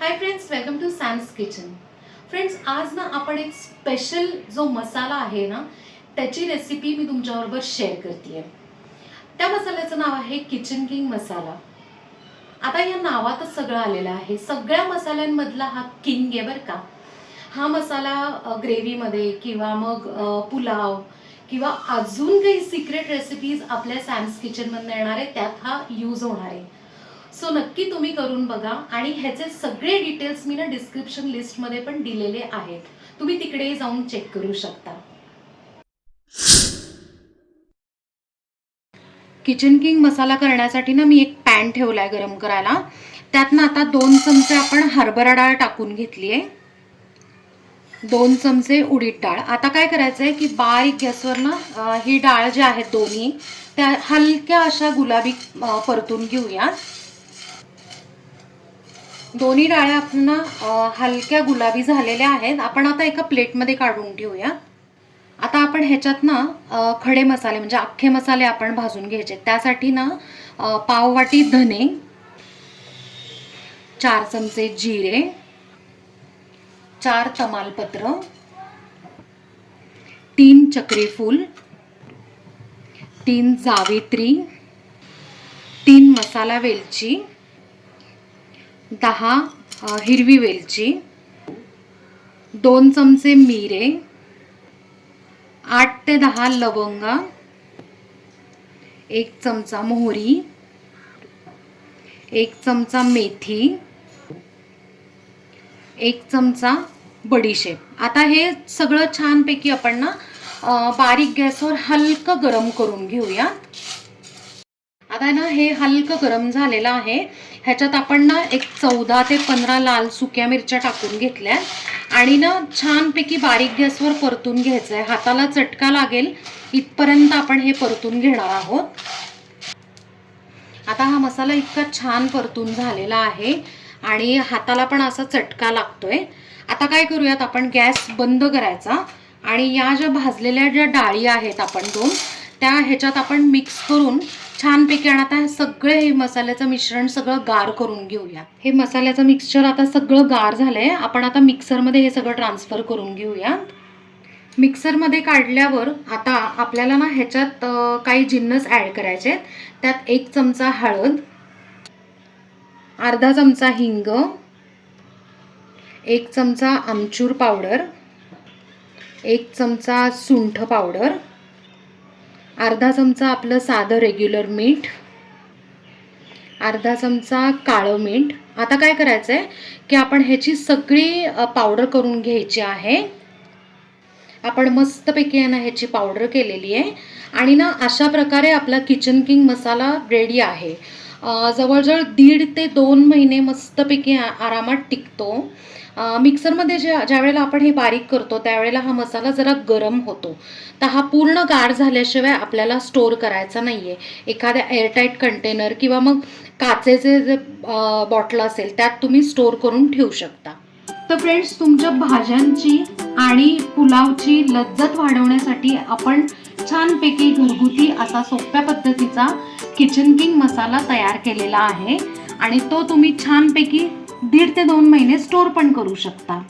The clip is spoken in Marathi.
Hi friends welcome to Sam's kitchen friends आज ना आपण एक स्पेशल जो मसाला आहे ना त्याची रेसिपी मी तुमच्याबरोबर शेअर करते त्या मसाल्याचं नाव आहे किचन किंग मसाला. आता या नावातच सगळं आलेलं आहे. सगळ्या मसाल्यांमधला हा किंग आहे बरं का. हा मसाला ग्रेव्हीमध्ये किंवा मग पुलाव किंवा अजून काही सिक्रेट रेसिपीज आपल्या सॅम्स किचनमधनं येणार आहे त्यात हा यूज होणार आहे. सो नक्की तुम्ही करून बघा. आणि ह्याचे सगळे डिटेल्स मी ना डिस्क्रिप्शन लिस्टमध्ये पण दिलेले आहेत. तुम्ही तिकडे जाऊन चेक करू शकता. किचन किंग मसाला करण्यासाठी ना मी एक पॅन ठेवलाय गरम करायला. त्यात ना आता दोन चमचे आपण हरभरा डाळ टाकून घेतली आहे दोन चमचे उडीद डाळ. आता काय करायचं आहे की बारीक गॅसवर ना ही डाळ जी आहेत दोन्ही त्या हलक्या अशा गुलाबी परतून घेऊया. दोन्ही डाळ्या आपण हलक्या गुलाबी झालेल्या आहेत. आपण आता एका प्लेटमध्ये काढून ठेवूया. आता आपण ह्याच्यात ना खडे मसाले म्हणजे अख्खे मसाले आपण भाजून घ्यायचे त्यासाठी ना पाववाटी धने चार चमचे जिरे चार तमालपत्र तीन चक्रीफूल तीन जावित्री तीन मसाला वेलची दहा हिरवी वेलची दोन चमचे मिरे आठ ते दहा लवंगा एक चमचा मोहरी एक चमचा मेथी एक चमचा बडीशेप. आता हे सगळं छानपैकी आपण ना बारीक गॅसवर हलकं गरम करून घेऊयात. आता ना हे हलकं गरम झालेलं आहे. ह्याच्यात आपण ना एक चौदा ते पंधरा लाल सुक्या मिरच्या टाकून घेतल्या. आणि ना छानपैकी बारीक गॅसवर परतून घ्यायचं आहे हाताला चटका लागेल. इथपर्यंत आपण हे परतून घेणार आहोत. आता हा मसाला इतका छान परतून झालेला आहे. आणि हाताला पण असा चटका लागतोय. आता काय करूयात? आपण गॅस बंद करायचा. आणि या ज्या भाजलेल्या ज्या डाळी आहेत आपण दोन त्या ह्याच्यात आपण मिक्स करून छानपैकी आणि आता हे सगळे हे मसाल्याचं मिश्रण सगळं गार करून घेऊया. हे मसाल्याचं मिक्सचर आता सगळं गार झालंय. आपण आता मिक्सरमध्ये हे सगळं ट्रान्सफर करून घेऊया. मिक्सरमध्ये काढल्यावर आता आपल्याला ना ह्याच्यात काही जिन्नस ॲड करायचे आहेत. त्यात एक चमचा हळद अर्धा चमचा हिंग एक चमचा आमचूर पावडर एक चमचा सुंठ पावडर अर्धा चमचा आपलं साधं रेग्युलर मीठ अर्धा चमचा काळं मीठ. आता काय करायचं आहे की आपण ह्याची सगळी पावडर करून घ्यायची आहे. आपण मस्तपैकी आहे ना ह्याची पावडर केलेली आहे. आणि ना अशा प्रकारे आपला किचन किंग मसाला रेडी आहे. जवळजवळ दीड ते दोन महिने मस्तपैकी आरामात टिकतो. मिक्सरमध्ये ज्या ज्यावेळेला आपण हे बारीक करतो त्यावेळेला हा मसाला जरा गरम होतो. तर हा पूर्ण गार झाल्याशिवाय आपल्याला स्टोअर करायचा नाही आहे एखाद्या एअरटाईट कंटेनर किंवा मग काचेचे जे बॉटल असेल त्यात तुम्ही स्टोअर करून ठेवू शकता. तर फ्रेंड्स तुमच्या भाज्यांची आणि पुलावची लज्जत वाढवण्यासाठी आपण छानपैकी घरगुती असा सोप्या पद्धतीचा किचन किंग मसाला तयार केलेला आहे. आणि तो तुम्ही छानपैकी दीड ते दोन महिने स्टोअर पण करू शकता.